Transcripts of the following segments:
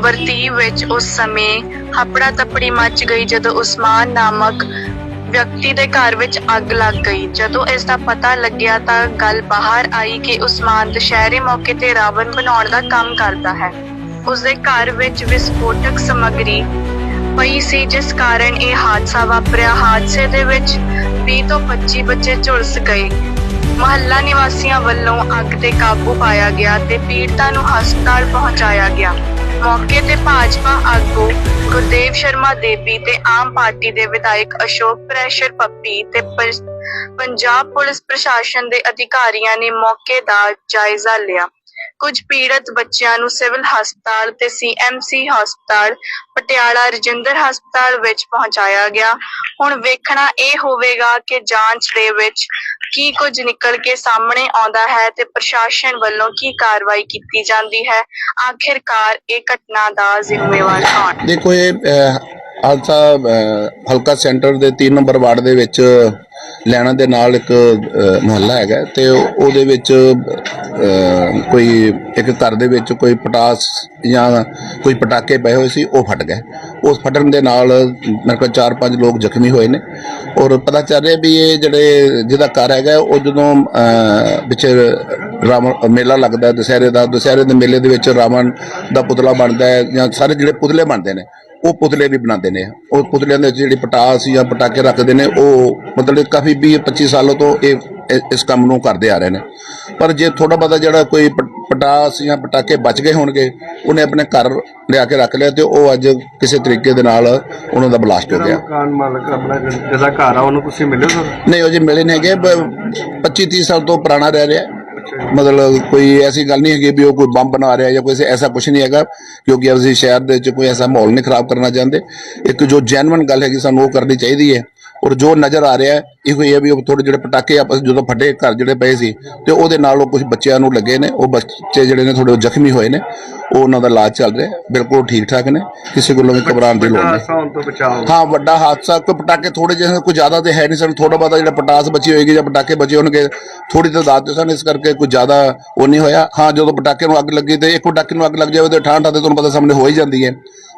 ਵਰਤੀ ਵਿੱਚ ਉਸ ਸਮੇਂ ਹਪੜਾ ਤਪੜੀ ਮਚ ਗਈ ਜਦੋਂ ਉਸਮਾਨ ਨਾਮਕ ਵਿਅਕਤੀ ਦੇ ਘਰ ਵਿੱਚ ਅੱਗ ਲੱਗ ਗਈ। ਜਦੋਂ ਇਸ ਦਾ ਪਤਾ ਲੱਗਿਆ ਤਾਂ ਗੱਲ ਬਾਹਰ ਆਈ ਕਿ ਉਸਮਾਨ ਦੁਸ਼ਹਿਰੇ ਮੌਕੇ ਤੇ ਰਾਵਣ ਬਣਾਉਣ ਦਾ ਕੰਮ ਕਰਦਾ ਹੈ। ਉਸ ਦੇ ਘਰ ਵਿੱਚ ਵਿਸਫੋਟਕ ਸਮੱਗਰੀ ਪਈ ਸੀ, ਜਿਸ ਕਾਰਨ ਇਹ ਹਾਦਸਾ ਵਾਪਰਿਆ। ਹਾਦਸੇ ਦੇ ਵਿੱਚ 20 ਤੋਂ 25 ਬੱਚੇ ਝੁਲਸ ਗਏ। ਮੁਹੱਲਾ ਨਿਵਾਸੀਆਂ ਵੱਲੋਂ ਅੱਗ ਤੇ ਕਾਬੂ ਪਾਇਆ ਗਿਆ ਤੇ ਪੀੜਤਾਂ ਨੂੰ ਹਸਪਤਾਲ ਪਹੁੰਚਾਇਆ ਗਿਆ। ਮੌਕੇ ਤੇ ਭਾਜਪਾ ਆਗੂ ਗੁਰਦੇਵ ਸ਼ਰਮਾ ਦੇਵੀ ਤੇ ਆਮ ਪਾਰਟੀ ਦੇ ਵਿਧਾਇਕ ਅਸ਼ੋਕ ਪ੍ਰੈਸ਼ਰ ਪੱਪੀ ਤੇ ਪੰਜਾਬ ਪੁਲਿਸ ਪ੍ਰਸ਼ਾਸਨ ਦੇ ਅਧਿਕਾਰੀਆਂ ਨੇ ਮੌਕੇ ਦਾ ਜਾਇਜ਼ਾ ਲਿਆ। ਕੁਝ ਪੀੜਤ ਬੱਚਿਆਂ ਨੂੰ ਸਿਵਲ ਹਸਪਤਾਲ ਤੇ ਸੀਐਮਸੀ ਹਸਪਤਾਲ, ਪਟਿਆਲਾ ਰਜਿੰਦਰ ਹਸਪਤਾਲ ਵਿੱਚ ਪਹੁੰਚਾਇਆ ਗਿਆ। ਹੁਣ ਵੇਖਣਾ ਇਹ ਹੋਵੇਗਾ ਕਿ ਜਾਂਚ ਦੇ ਵਿੱਚ ਕੀ ਕੁਝ ਨਿਕਲ ਕੇ ਸਾਹਮਣੇ ਆਉਂਦਾ ਹੈ ਤੇ ਪ੍ਰਸ਼ਾਸਨ ਵੱਲੋਂ ਕੀ ਕਾਰਵਾਈ ਕੀਤੀ ਜਾਂਦੀ ਹੈ। ਆਖਿਰਕਾਰ ਇਹ ਘਟਨਾ ਦਾ ਜ਼ਿੰਮੇਵਾਰ ਕੌਣ? ਦੇਖੋ ਇਹ ਹਾਦਸਾ ਹਲਕਾ ਸੈਂਟਰ ਦੇ 3 ਨੰਬਰ ਵਾਰਡ ਦੇ ਵਿੱਚ ਲੈਣਾ ਦੇ ਨਾਲ ਇੱਕ ਮੁਹੱਲਾ ਹੈਗਾ ਤੇ ਉਹ- ਉਹਦੇ ਵਿੱਚ ਕੋਈ ਇੱਕ ਘਰ ਦੇ ਵਿੱਚ ਕੋਈ ਪਟਾਸ ਜਾਂ ਕੋਈ ਪਟਾਕੇ ਪਏ ਹੋਏ ਸੀ ਉਹ ਫਟ ਗਏ। ਉਸ ਫਟਣ ਦੇ ਨਾਲ ਮੇਰੇ ਕੋਲ 4-5 ਲੋਕ ਜ਼ਖਮੀ ਹੋਏ ਨੇ। ਔਰ ਪਤਾ ਚੱਲ ਰਿਹਾ ਵੀ ਇਹ ਜਿਹੜੇ ਜਿਹਦਾ ਘਰ ਹੈਗਾ ਉਹ ਜਦੋਂ ਅਹ, ਵਿੱਚ ਰਾਵਣ ਮੇਲਾ ਲੱਗਦਾ ਦੁਸਹਿਰੇ ਦਾ ਦੁਸਹਿਰੇ ਦੇ ਮੇਲੇ ਦੇ ਵਿੱਚ ਰਾਵਣ ਦਾ ਪੁਤਲਾ ਬਣਦਾ ਹੈ ਜਾਂ ਸਾਰੇ ਜਿਹੜੇ ਪੁਤਲੇ ਬਣਦੇ ਨੇ ਉਹ ਪੁਤਲੇ ਵੀ ਬਣਾਉਂਦੇ ਨੇ। ਉਹ ਪੁਤਲਿਆਂ ਦੇ ਵਿੱਚ ਜਿਹੜੀ ਪਟਾਸ ਜਾਂ ਪਟਾਕੇ ਰੱਖਦੇ ਨੇ ਉਹ ਮਤਲਬ ਕਾਫੀ 20 25 ਸਾਲਾਂ ਤੋਂ ਇਹ ਇਸ ਕੰਮ ਨੂੰ ਕਰਦੇ ਆ ਰਹੇ ਨੇ। ਪਰ ਜੇ ਥੋੜਾ ਬਹੁਤਾ ਜਿਹੜਾ ਕੋਈ ਪ- ਪਟਾਸ ਜਾਂ ਪਟਾਕੇ ਬਚ ਗਏ ਹੋਣਗੇ ਉਹਨੇ ਆਪਣੇ ਘਰ ਲਿਆ ਕੇ ਰੱਖ ਲਿਆ ਤੇ ਉਹ ਅੱਜ ਕਿਸੇ ਤਰੀਕੇ ਦੇ ਨਾਲ ਉਹਨਾਂ ਦਾ ਬਲਾਸਟ ਹੋ ਗਿਆ। ਮਕਾਨ ਮਾਲਕ ਆਪਣਾ ਜਿ- ਜਿਹਦਾ ਘਰ ਆ ਉਹਨੂੰ ਤੁਸੀਂ ਮਿਲਿਓ ਸਰ? ਨਹੀਂ ਉਹ ਜੇ ਮਿਲੇ ਨਹੀਂ ਹੈਗੇ 25 30 ਸਾਲ ਤੋਂ ਪੁਰਾਣਾ ਰਹਿ ਰਿਹਾ। ਹੈ। ਮਤਲਬ ਕੋਈ ਐਸੀ ਗੱਲ ਨਹੀਂ ਹੈਗੀ ਵੀ ਉਹ ਕੋਈ ਬੰਬ ਬਣਾ ਰਿਹਾ ਜਾਂ ਕੋਈ ਐਸਾ- ਐਸਾ ਕੁਝ ਨਹੀਂ ਹੈਗਾ ਕਿਉਂਕਿ ਅਸੀਂ ਸ਼ਹਿਰ ਦੇ ਵਿੱਚ ਕੋਈ ਐਸਾ ਮਾਹੌਲ ਨਹੀਂ ਖਰਾਬ ਕਰਨਾ ਚਾਹੁੰਦੇ। ਇੱਕ ਜੋ ਜੈਨੂਇਨ ਗੱਲ ਹੈਗੀ ਸਾਨੂੰ ਉਹ ਕਰਨੀ ਚਾਹੀਦੀ ਹੈ। ਔਰ ਜੋ ਨਜ਼ਰ ਆ ਰਿਹਾ ਇਹ ਕੋਈ ਹੈ ਵੀ ਥੋੜੇ ਜਿਹੜੇ ਪਟਾਕੇ ਆਪਸ ਜਦੋਂ ਫਟੇ ਘਰ ਜਿਹੜੇ ਪਏ ਸੀ ਤੇ ਉਹਦੇ ਨਾਲ ਉਹ ਕੁਝ ਬੱਚਿਆਂ ਨੂੰ ਲੱਗੇ ਨੇ ਉਹ ਬੱਚੇ ਜਿਹੜੇ ਨੇ ਥੋੜੇ ਜ਼ਖਮੀ ਹੋਏ ਨੇ ਉਹ ਉਹਨਾਂ ਦਾ ਇਲਾਜ ਚੱਲ ਰਿਹਾ। ਬਿਲਕੁਲ ਠੀਕ ਠਾਕ ਨੇ ਕਿਸੇ ਕੋਲੋਂ ਵੀ ਘਬਰਾਉਣ ਦੀ ਲੋੜ ਨਹੀਂ। ਹਾਂ ਵੱਡਾ ਹਾਦਸਾ ਕੋਈ ਪਟਾਕੇ ਥੋੜੇ ਜਿਹੇ ਕੋਈ ਜ਼ਿਆਦਾ ਤੇ ਹੈ ਨਹੀਂ ਸਨ ਥੋੜਾ ਬਹੁਤਾ ਜਿਹੜਾ ਪਟਾਸ ਬਚੀ ਹੋਏਗੀ ਜਾਂ ਪਟਾਕੇ ਬਚੇ ਹੋਣਗੇ ਥੋੜੀ ਤਾਦਾਦ ਦੇ ਸਨ ਇਸ ਕਰਕੇ ਕੋਈ ਜ਼ਿਆਦਾ ਉਹ ਨਹੀਂ ਹੋਇਆ। ਹਾਂ ਜਦੋਂ ਪਟਾਕੇ ਨੂੰ ਅੱਗ ਲੱਗੀ ਤੇ ਇੱਕ ਪਟਾਕੇ ਨੂੰ ਅੱਗ ਲੱਗ ਜਾਵੇ ਤੇ ਠਾਂ ਠਾਂ ਤੇ ਤੁਹਾਨੂੰ ਪਤਾ ਸਾਹਮਣੇ ਹੋ ਹੀ ਜਾਂਦੀ ਹੈ।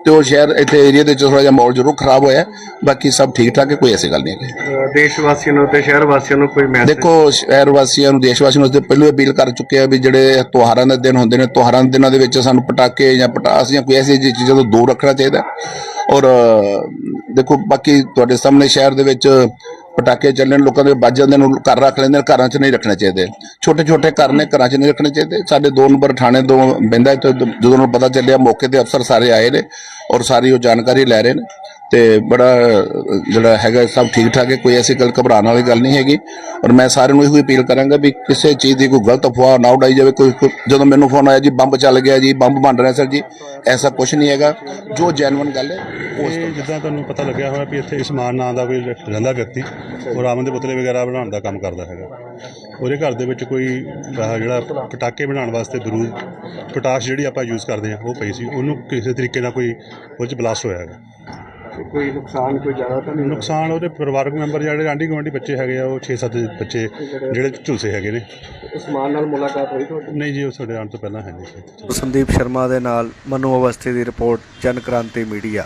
ਤੇ ਉਹ ਸ਼ਹਿਰ ਇੱਥੇ ਏਰੀਆ ਦੇ ਵਿੱਚ ਥੋੜਾ ਜਿਹਾ ਮਾਹੌਲ ਜ਼ਰੂਰ ਖਰਾਬ ਹੋਇਆ ਬਾਕੀ ਸਭ ਠੀਕ ਠਾਕ ਹੈ ਕੋਈ ਐਸੀ ਗੱਲ ਨਹੀਂ ਹੈ। ਅਹ ਦੇਸ਼ ਵਾਸੀਆਂ ਨੂੰ ਤੇ ਸ਼ਹਿਰ ਵਾਸੀਆਂ ਨੂੰ ਕੋਈ ਮੈਸੇਜ ਦੇਖੋ ਸ਼ਹਿਰ ਵਾਸੀਆਂ ਨੂੰ ਦੇਸ਼ ਵਾਸੀਆਂ ਨੂੰ ਅਸੀਂ ਪਹਿਲਾਂ ਹੀ ਅਪੀਲ ਕਰ ਚੁੱਕੇ ਆ ਵੀ ਜਿਹੜੇ ਤਿਉਹਾਰਾਂ ਦੇ ਦਿਨ ਹੁੰਦੇ ਨੇ ਤਿਉਹਾਰਾਂ ਦੇ ਦਿਨਾਂ ਦੇ ਵਿੱਚ ਸਾਨੂੰ ਪਟਾਕੇ ਜਾਂ ਪਟਾਸ ਜਾਂ ਕੋਈ ਐਸੀ ਜਿਹੀ ਚੀਜ਼ਾਂ ਤੋਂ ਦੂਰ ਰੱਖਣਾ ਚਾਹੀਦਾ ਔਰ ਅ, ਦੇਖੋ ਬਾਕੀ ਤੁਹਾਡੇ ਸਾਹਮਣੇ ਸ਼ਹਿਰ ਦੇ ਵਿੱਚ ਪਟਾਕੇ ਚੱਲਣ, ਲੋਕਾਂ ਦੇ ਵੱਜ ਜਾਂਦੇ ਨੂੰ, ਘਰ ਰੱਖ ਲੈਂਦੇ ਨੇ, ਘਰਾਂ 'ਚ ਨਹੀਂ ਰੱਖਣੇ ਚਾਹੀਦੇ। ਛੋਟੇ ਛੋਟੇ ਘਰ ਨੇ, ਘਰਾਂ 'ਚ ਨਹੀਂ ਰੱਖਣੇ ਚਾਹੀਦੇ। ਸਾਡੇ ਦੋ ਨੰਬਰ ਥਾਣੇ, ਦੋ ਬਿੰਦਾ ਜਦੋਂ ਉਹਨੂੰ ਪਤਾ ਚੱਲਿਆ, ਮੌਕੇ ਤੇ ਅਫਸਰ ਸਾਰੇ ਆਏ ਨੇ ਔਰ ਸਾਰੀ ਉਹ ਜਾਣਕਾਰੀ ਲੈ ਰਹੇ ਨੇ। ਤੇ ਬੜਾ ਜਿਹੜਾ ਹੈਗਾ ਸਭ ਠੀਕ ਠਾਕ ਹੈ ਕੋਈ ਐਸੀ ਗੱਲ ਘਬਰਾਉਣ ਵਾਲੀ ਗੱਲ ਨਹੀਂ ਹੈਗੀ। ਔਰ ਮੈਂ ਸਾਰਿਆਂ ਨੂੰ ਇਹੋ ਅਪੀਲ ਕਰਾਂਗਾ ਵੀ ਕਿਸੇ ਚੀਜ਼ ਦੀ ਕੋਈ ਗਲਤ ਅਫਵਾਹ ਨਾ ਉਡਾਈ ਜਾਵੇ ਕੋਈ ਜਦੋਂ ਮੈਨੂੰ ਫੋਨ ਆਇਆ ਜੀ ਬੰਬ ਚੱਲ ਗਿਆ ਜੀ ਬੰਬ ਬਣ ਰਿਹਾ ਸਰ ਜੀ ਐਸਾ ਕੁਝ ਨਹੀਂ ਹੈਗਾ। ਜੋ ਜੈਨੂਇਨ ਗੱਲ ਹੈ ਉਸ ਇਹ ਜਿੱਦਾਂ ਤੁਹਾਨੂੰ ਪਤਾ ਲੱਗਿਆ ਹੋਇਆ ਵੀ ਇੱਥੇ ਇਸਮਾਨ ਨਾਂ ਦਾ ਕੋਈ ਰਹਿੰਦਾ ਵਿਅਕਤੀ ਉਹ ਰਾਵਣ ਦੇ ਪੁਤਲੇ ਵਗੈਰਾ ਬਣਾਉਣ ਦਾ ਕੰਮ ਕਰਦਾ ਹੈਗਾ। ਉਹਦੇ ਘਰ ਦੇ ਵਿੱਚ ਕੋਈ ਜਿਹੜਾ ਪਟਾਕੇ ਬਣਾਉਣ ਵਾਸਤੇ ਬਰੂਦ ਪਟਾਸ਼ ਜਿਹੜੀ ਆਪਾਂ ਯੂਜ਼ ਕਰਦੇ ਹਾਂ ਉਹ ਪਈ ਸੀ ਉਹਨੂੰ ਕਿਸੇ ਤਰੀਕੇ ਨਾਲ ਕੋਈ ਉਹ 'ਚ ਬਲਾਸਟ ਹੋਇਆ ਹੈਗਾ। ਕੋਈ ਨੁਕਸਾਨ ਕੋਈ ਜ਼ਿਆਦਾ ਤਾਂ ਨਹੀਂ ਨੁਕਸਾਨ ਉਹਦੇ ਪਰਿਵਾਰਕ ਮੈਂਬਰ ਜਿਹੜੇ ਆਂਢੀ ਗੁਆਂਢੀ ਬੱਚੇ ਹੈਗੇ ਆ ਉਹ 6-7 ਬੱਚੇ ਜਿਹੜੇ ਝੁਲਸੇ ਹੈਗੇ ਨੇ। ਉਸਮਾਨ ਨਾਲ ਮੁਲਾਕਾਤ ਹੋਈ ਤੁਹਾਡੀ? ਨਹੀਂ ਜੀ ਉਹ ਸਾਡੇ ਆਉਣ ਤੋਂ ਪਹਿਲਾਂ ਹੈ ਨਹੀਂ। ਸੰਦੀਪ ਸ਼ਰਮਾ ਦੇ ਨਾਲ ਮਨੂ ਅਵਸਥੀ ਦੀ ਰਿਪੋਰਟ ਜਨ ਕ੍ਰਾਂਤੀ ਮੀਡੀਆ।